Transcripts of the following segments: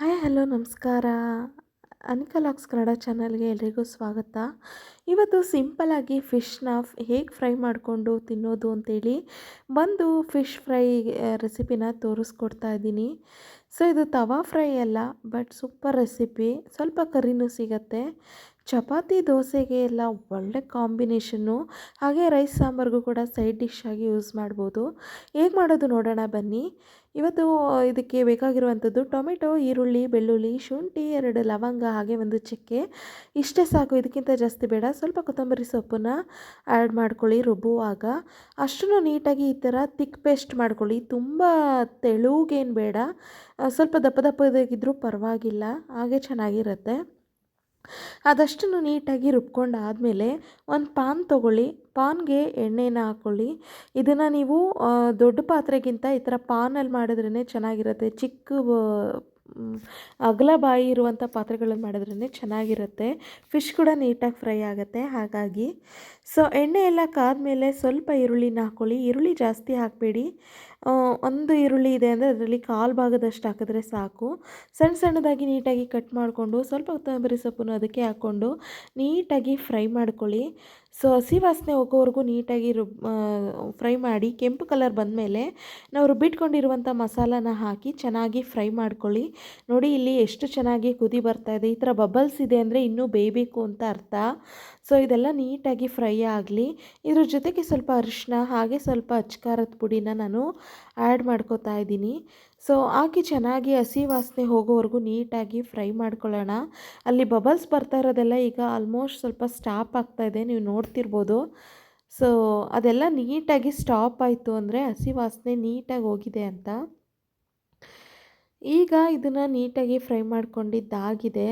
Hi, hello, ನಮಸ್ಕಾರ. Anika LOX Kannada ಚಾನಲ್ಗೆ ಎಲ್ರಿಗೂ ಸ್ವಾಗತ. ಇವತ್ತು ಸಿಂಪಲಾಗಿ ಫಿಶ್ನ ಹೇಗೆ ಫ್ರೈ ಮಾಡಿಕೊಂಡು ತಿನ್ನೋದು ಅಂತೇಳಿ ಬಂದು ಫಿಶ್ ಫ್ರೈ ರೆಸಿಪಿನ ತೋರಿಸ್ಕೊಡ್ತಾ ಇದ್ದೀನಿ. ಸೊ, ಇದು ತವಾ ಫ್ರೈ ಅಲ್ಲ, ಬಟ್ ಸೂಪರ್ ರೆಸಿಪಿ. ಸ್ವಲ್ಪ ಕರಿನೂ ಸಿಗತ್ತೆ. ಚಪಾತಿ, ದೋಸೆಗೆ ಎಲ್ಲ ಒಳ್ಳೆ ಕಾಂಬಿನೇಷನ್ನು ಹಾಗೆ ರೈಸ್ ಸಾಂಬಾರಿಗೂ ಕೂಡ ಸೈಡ್ ಡಿಶ್ ಆಗಿ ಯೂಸ್ ಮಾಡ್ಬೋದು. ಹೇಗೆ ಮಾಡೋದು ನೋಡೋಣ ಬನ್ನಿ. ಇವತ್ತು ಇದಕ್ಕೆ ಬೇಕಾಗಿರುವಂಥದ್ದು ಟೊಮೆಟೊ, ಈರುಳ್ಳಿ, ಬೆಳ್ಳುಳ್ಳಿ, ಶುಂಠಿ, ಎರಡು ಲವಂಗ, ಹಾಗೆ ಒಂದು ಚಕ್ಕೆ. ಇಷ್ಟೇ ಸಾಕು, ಇದಕ್ಕಿಂತ ಜಾಸ್ತಿ ಬೇಡ. ಸ್ವಲ್ಪ ಕೊತ್ತಂಬರಿ ಸೊಪ್ಪನ್ನ ಆ್ಯಡ್ ಮಾಡ್ಕೊಳ್ಳಿ ರುಬ್ಬುವಾಗ ಅಷ್ಟನ್ನು ನೀಟಾಗಿ ಈ ಥರ ತಿಕ್ ಪೇಸ್ಟ್ ಮಾಡ್ಕೊಳ್ಳಿ. ತುಂಬ ತೆಳುಗೇನು ಬೇಡ. ಸ್ವಲ್ಪ ದಪ್ಪ ದಪ್ಪದಾಗಿದ್ದರೂ ಪರವಾಗಿಲ್ಲ. ಹಾಗೆ ಚೆನ್ನಾಗಿರುತ್ತೆ. ಅದಷ್ಟನ್ನು ನೀಟಾಗಿ ರುಬ್ಕೊಂಡಾದಮೇಲೆ ಒಂದು ಪಾನ್ ತೊಗೊಳ್ಳಿ. ಪಾನ್ಗೆ ಎಣ್ಣೆನ ಹಾಕ್ಕೊಳ್ಳಿ ಇದನ್ನು ನೀವು ದೊಡ್ಡ ಪಾತ್ರೆಗಿಂತ ಈ ಥರ ಪಾನಲ್ಲಿ ಮಾಡಿದ್ರೇ ಚೆನ್ನಾಗಿರುತ್ತೆ. ಚಿಕ್ಕ ಅಗಲ ಬಾಯಿ ಇರುವಂಥ ಪಾತ್ರೆಗಳಲ್ಲಿ ಮಾಡಿದ್ರೇ ಚೆನ್ನಾಗಿರುತ್ತೆ. ಫಿಶ್ ಕೂಡ ನೀಟಾಗಿ ಫ್ರೈ ಆಗುತ್ತೆ. ಹಾಗಾಗಿ ಸೊ, ಎಣ್ಣೆ ಎಲ್ಲ ಕಾದ್ಮೇಲೆ ಸ್ವಲ್ಪ ಈರುಳ್ಳಿನ ಹಾಕ್ಕೊಳ್ಳಿ ಈರುಳ್ಳಿ ಜಾಸ್ತಿ ಹಾಕಬೇಡಿ. ಒಂದು ಈರುಳ್ಳಿ ಇದೆ ಅಂದರೆ ಅದರಲ್ಲಿ ಕಾಲು ಭಾಗದಷ್ಟು ಹಾಕಿದ್ರೆ ಸಾಕು. ಸಣ್ಣ ಸಣ್ಣದಾಗಿ ನೀಟಾಗಿ ಕಟ್ ಮಾಡಿಕೊಂಡು ಸ್ವಲ್ಪ ಕೊತ್ತಂಬರಿ ಸೊಪ್ಪನ್ನು ಅದಕ್ಕೆ ಹಾಕ್ಕೊಂಡು ನೀಟಾಗಿ ಫ್ರೈ ಮಾಡ್ಕೊಳ್ಳಿ. ಸೊ, ಹಸಿ ವಾಸನೆ ಹೋಗೋವರೆಗೂ ನೀಟಾಗಿ ರುಬ್ ಫ್ರೈ ಮಾಡಿ ಕೆಂಪು ಕಲರ್ ಬಂದಮೇಲೆ ನಾವು ರುಬ್ಬಿಟ್ಕೊಂಡಿರುವಂಥ ಮಸಾಲಾನ ಹಾಕಿ ಚೆನ್ನಾಗಿ ಫ್ರೈ ಮಾಡ್ಕೊಳ್ಳಿ. ನೋಡಿ, ಇಲ್ಲಿ ಎಷ್ಟು ಚೆನ್ನಾಗಿ ಕುದಿ ಬರ್ತಾ ಇದೆ. ಈ ಥರ ಬಬಲ್ಸ್ ಇದೆ ಅಂದರೆ ಇನ್ನೂ ಬೇಯಬೇಕು ಅಂತ ಅರ್ಥ. ಸೊ, ಇದೆಲ್ಲ ನೀಟಾಗಿ ಫ್ರೈ ಆಗಲಿ. ಇದ್ರ ಜೊತೆಗೆ ಸ್ವಲ್ಪ ಅರಿಶಿನ ಹಾಗೆ ಸ್ವಲ್ಪ ಅಚ್ಕಾರದ ಪುಡಿನ ನಾನು ಆ್ಯಡ್ ಮಾಡ್ಕೋತಾ ಇದ್ದೀನಿ. ಸೊ ಹಾಕಿ ಚೆನ್ನಾಗಿ ಹಸಿ ವಾಸನೆ ಹೋಗೋವರೆಗೂ ನೀಟಾಗಿ ಫ್ರೈ ಮಾಡ್ಕೊಳ್ಳೋಣ. ಅಲ್ಲಿ ಬಬಲ್ಸ್ ಬರ್ತಾ ಇರೋದೆಲ್ಲ ಈಗ ಆಲ್ಮೋಸ್ಟ್ ಸ್ವಲ್ಪ ಸ್ಟಾಪ್ ಆಗ್ತಾ ಇದೆ, ನೀವು ನೋಡ್ತಿರ್ಬೋದು. ಸೊ, ಅದೆಲ್ಲ ನೀಟಾಗಿ ಸ್ಟಾಪ್ ಆಯಿತು ಅಂದರೆ ಹಸಿ ವಾಸನೆ ನೀಟಾಗಿ ಹೋಗಿದೆ ಅಂತ. ಈಗ ಇದನ್ನು ನೀಟಾಗಿ ಫ್ರೈ ಮಾಡ್ಕೊಂಡಿದ್ದಾಗಿದೆ.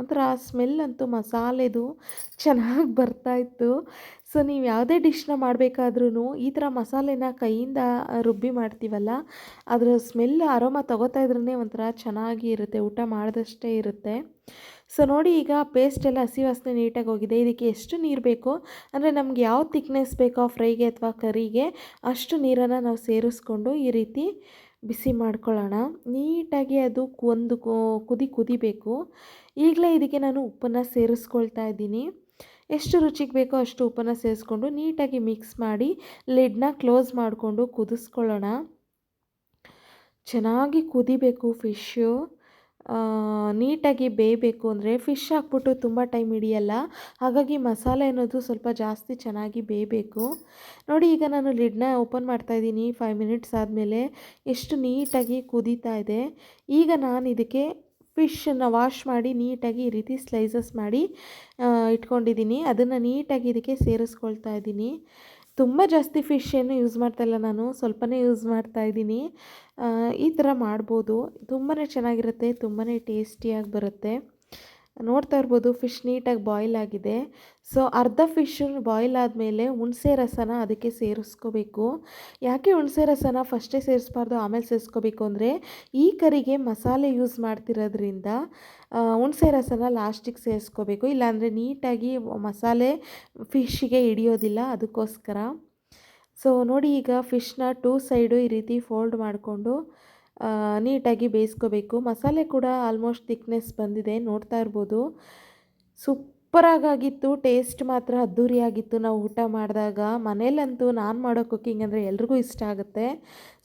ಒಂಥರ ಸ್ಮೆಲ್ ಅಂತೂ ಮಸಾಲೆದು ಚೆನ್ನಾಗಿ ಬರ್ತಾಯಿತ್ತು ಸೊ, ನೀವು ಯಾವುದೇ ಡಿಶ್ನ ಮಾಡಬೇಕಾದ್ರೂ ಈ ಥರ ಮಸಾಲೆನ ಕೈಯಿಂದ ರುಬ್ಬಿ ಮಾಡ್ತೀವಲ್ಲ, ಅದರ ಸ್ಮೆಲ್, ಅರೋಮ ತಗೋತಾ ಇದ್ರೇ ಒಂಥರ ಚೆನ್ನಾಗಿ ಇರುತ್ತೆ, ಊಟ ಮಾಡಿದಷ್ಟೇ ಇರುತ್ತೆ. ಸೊ, ನೋಡಿ ಈಗ ಪೇಸ್ಟ್ ಎಲ್ಲ ಹಸಿ ವಾಸನೆ ನೀಟಾಗಿ ಹೋಗಿದೆ. ಇದಕ್ಕೆ ಎಷ್ಟು ನೀರು ಬೇಕೋ? ಅಂದರೆ ನಮ್ಗೆ ಯಾವ ತಿಕ್ನೆಸ್ ಬೇಕೋ, ಫ್ರೈಗೆ ಅಥವಾ ಕರಿಗೆ ಅಷ್ಟು ನೀರನ್ನು ನಾವು ಸೇರಿಸ್ಕೊಂಡು ಈ ರೀತಿ ಬಿಸಿ ಮಾಡ್ಕೊಳ್ಳೋಣ. ನೀಟಾಗಿ ಅದು ಒಂದು ಕುದಿ ಕುದಿಬೇಕು. ಈಗಲೇ ಇದಕ್ಕೆ ನಾನು ಉಪ್ಪನ್ನು ಸೇರಿಸ್ಕೊಳ್ತಾ ಇದ್ದೀನಿ. ಎಷ್ಟು ರುಚಿಗೆ ಬೇಕೋ ಅಷ್ಟು ಉಪ್ಪನ್ನು ಸೇರಿಸ್ಕೊಂಡು ನೀಟಾಗಿ ಮಿಕ್ಸ್ ಮಾಡಿ ಲಿಡ್ನ ಕ್ಲೋಸ್ ಮಾಡಿಕೊಂಡು ಕುದಿಸ್ಕೊಳ್ಳೋಣ. ಚೆನ್ನಾಗಿ ಕುದಿಬೇಕು ಫಿಶ್ಶು ನೀಟಾಗಿ ಬೇಯಬೇಕು ಅಂದರೆ ಫಿಶ್ ಹಾಕ್ಬಿಟ್ಟು ತುಂಬ ಟೈಮ್ ಹಿಡಿಯಲ್ಲ. ಹಾಗಾಗಿ ಮಸಾಲೆ ಅನ್ನೋದು ಸ್ವಲ್ಪ ಜಾಸ್ತಿ ಚೆನ್ನಾಗಿ ಬೇಯಬೇಕು. ನೋಡಿ, ಈಗ ನಾನು ಲಿಡ್ನ ಓಪನ್ ಮಾಡ್ತಾಯಿದ್ದೀನಿ ಫೈವ್ ಮಿನಿಟ್ಸ್ ಆದಮೇಲೆ. ಎಷ್ಟು ನೀಟಾಗಿ ಕುದೀತಾ ಇದೆ. ಈಗ ನಾನು ಇದಕ್ಕೆ ಫಿಶನ್ನು ವಾಶ್ ಮಾಡಿ ನೀಟಾಗಿ ಈ ರೀತಿ ಸ್ಲೈಸಸ್ ಮಾಡಿ ಇಟ್ಕೊಂಡಿದ್ದೀನಿ. ಅದನ್ನು ನೀಟಾಗಿ ಇದಕ್ಕೆ ಸೇರಿಸ್ಕೊಳ್ತಾ ಇದ್ದೀನಿ. ತುಂಬ ಜಾಸ್ತಿ ಫಿಶ್ ಏನು ಯೂಸ್ ಮಾಡ್ತಾಯಿಲ್ಲ ನಾನು, ಸ್ವಲ್ಪನೇ ಯೂಸ್ ಮಾಡ್ತಾ ಇದ್ದೀನಿ. ಈ ಥರ ಮಾಡ್ಬೋದು. ತುಂಬಾ ಚೆನ್ನಾಗಿರುತ್ತೆ ತುಂಬಾ ಟೇಸ್ಟಿಯಾಗಿ ಬರುತ್ತೆ. ನೋಡ್ತಾ ಇರ್ಬೋದು ಫಿಶ್ ನೀಟಾಗಿ ಬಾಯ್ಲ್ ಆಗಿದೆ. ಸೊ ಅರ್ಧ ಫಿಶ್ ಬಾಯ್ಲ್ ಆದಮೇಲೆ ಹುಣಸೆ ರಸನ ಅದಕ್ಕೆ ಸೇರಿಸ್ಕೋಬೇಕು. ಯಾಕೆ ಹುಣಸೆ ರಸನ ಫಸ್ಟೇ ಸೇರಿಸ್ಬಾರ್ದು, ಆಮೇಲೆ ಸೇರಿಸ್ಕೋಬೇಕು ಅಂದರೆ, ಈ ಕರಿಗೆ ಮಸಾಲೆ ಯೂಸ್ ಮಾಡ್ತಿರೋದ್ರಿಂದ ಹುಣಸೆ ರಸನ ಲಾಸ್ಟಿಗೆ ಸೇರಿಸ್ಕೋಬೇಕು. ಇಲ್ಲಾಂದರೆ ನೀಟಾಗಿ ಮಸಾಲೆ ಫಿಶ್ಗೆ ಹಿಡಿಯೋದಿಲ್ಲ ಅದಕ್ಕೋಸ್ಕರ. ಸೊ ನೋಡಿ ಈಗ ಫಿಶ್ನ ಟೂ ಸೈಡು ಈ ರೀತಿ ಫೋಲ್ಡ್ ಮಾಡಿಕೊಂಡು ನೀಟಾಗಿ ಬೇಯಿಸ್ಕೋಬೇಕು. ಮಸಾಲೆ ಕೂಡ ಆಲ್ಮೋಸ್ಟ್ ಥಿಕ್ನೆಸ್ ಬಂದಿದೆ, ನೋಡ್ತಾ ಇರ್ಬೋದು. ಸೂಪರಾಗಿತ್ತು ಟೇಸ್ಟ್ ಮಾತ್ರ ಅದ್ಧೂರಿಯಾಗಿತ್ತು ನಾವು ಊಟ ಮಾಡಿದಾಗ ಮನೇಲಂತೂ ನಾನು ಮಾಡೋ ಕುಕ್ಕಿಂಗ್ ಅಂದರೆ ಎಲ್ರಿಗೂ ಇಷ್ಟ ಆಗುತ್ತೆ.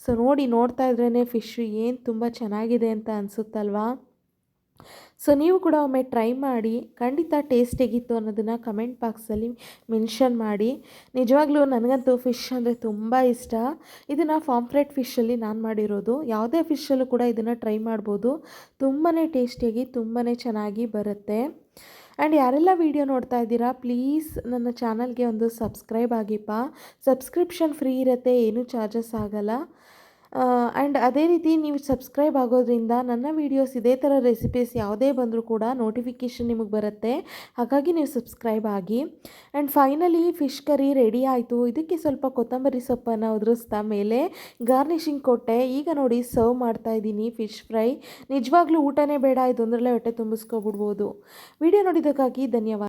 ಸೊ ನೋಡಿ, ನೋಡ್ತಾ ಇದ್ರೇ ಫಿಶ್ ಏನು ತುಂಬ ಚೆನ್ನಾಗಿದೆ ಅಂತ ಅನಿಸುತ್ತಲ್ವಾ? ಸೊ ನೀವು ಕೂಡ ಒಮ್ಮೆ ಟ್ರೈ ಮಾಡಿ, ಖಂಡಿತ ಟೇಸ್ಟ್ ಹೇಗಿತ್ತು ಅನ್ನೋದನ್ನು ಕಮೆಂಟ್ ಬಾಕ್ಸಲ್ಲಿ ಮೆನ್ಷನ್ ಮಾಡಿ. ನಿಜವಾಗ್ಲೂ ನನಗಂತೂ ಫಿಶ್ ಅಂದರೆ ತುಂಬ ಇಷ್ಟ. ಇದನ್ನು ಫಾಂಫ್ರೆಟ್ ಫಿಶಲ್ಲಿ ನಾನು ಮಾಡಿರೋದು. ಯಾವುದೇ ಫಿಶಲ್ಲೂ ಕೂಡ ಇದನ್ನು ಟ್ರೈ ಮಾಡ್ಬೋದು. ತುಂಬಾ ಟೇಸ್ಟಿಯಾಗಿ ತುಂಬಾ ಚೆನ್ನಾಗಿ ಬರುತ್ತೆ. ಆ್ಯಂಡ್ ಯಾರೆಲ್ಲ ವೀಡಿಯೋ ನೋಡ್ತಾ ಇದ್ದೀರಾ ಪ್ಲೀಸ್ ನನ್ನ ಚಾನಲ್ಗೆ ಒಂದು ಸಬ್ಸ್ಕ್ರೈಬ್ ಆಗಿಪ್ಪ. ಸಬ್ಸ್ಕ್ರಿಪ್ಷನ್ ಫ್ರೀ ಇರುತ್ತೆ, ಏನೂ ಚಾರ್ಜಸ್ ಆಗೋಲ್ಲ. ಆ್ಯಂಡ್ ಅದೇ ರೀತಿ ನೀವು ಸಬ್ಸ್ಕ್ರೈಬ್ ಆಗೋದ್ರಿಂದ ನನ್ನ ವೀಡಿಯೋಸ್ ಇದೇ ಥರ ರೆಸಿಪೀಸ್ ಯಾವುದೇ ಬಂದರೂ ಕೂಡ ನೋಟಿಫಿಕೇಷನ್ ನಿಮಗೆ ಬರುತ್ತೆ. ಹಾಗಾಗಿ ನೀವು ಸಬ್ಸ್ಕ್ರೈಬ್ ಆಗಿ. And finally fish curry ready ಆಯಿತು. ಇದಕ್ಕೆ ಸ್ವಲ್ಪ ಕೊತ್ತಂಬರಿ ಸೊಪ್ಪನ್ನು ಉದುರಿಸ್ತಾ ಮೇಲೆ ಗಾರ್ನಿಷಿಂಗ್ ಕೊಟ್ಟೆ. ಈಗ ನೋಡಿ ಸರ್ವ್ ಮಾಡ್ತಾ ಇದ್ದೀನಿ ಫಿಶ್ ಫ್ರೈ ನಿಜವಾಗ್ಲೂ ಊಟನೇ ಬೇಡ. ಇದೊಂದರಲ್ಲೇ ಹೊಟ್ಟೆ ತುಂಬಿಸ್ಕೊಬಿಡ್ಬೋದು. ವಿಡಿಯೋ ನೋಡಿದ್ದಕ್ಕಾಗಿ ಧನ್ಯವಾದ.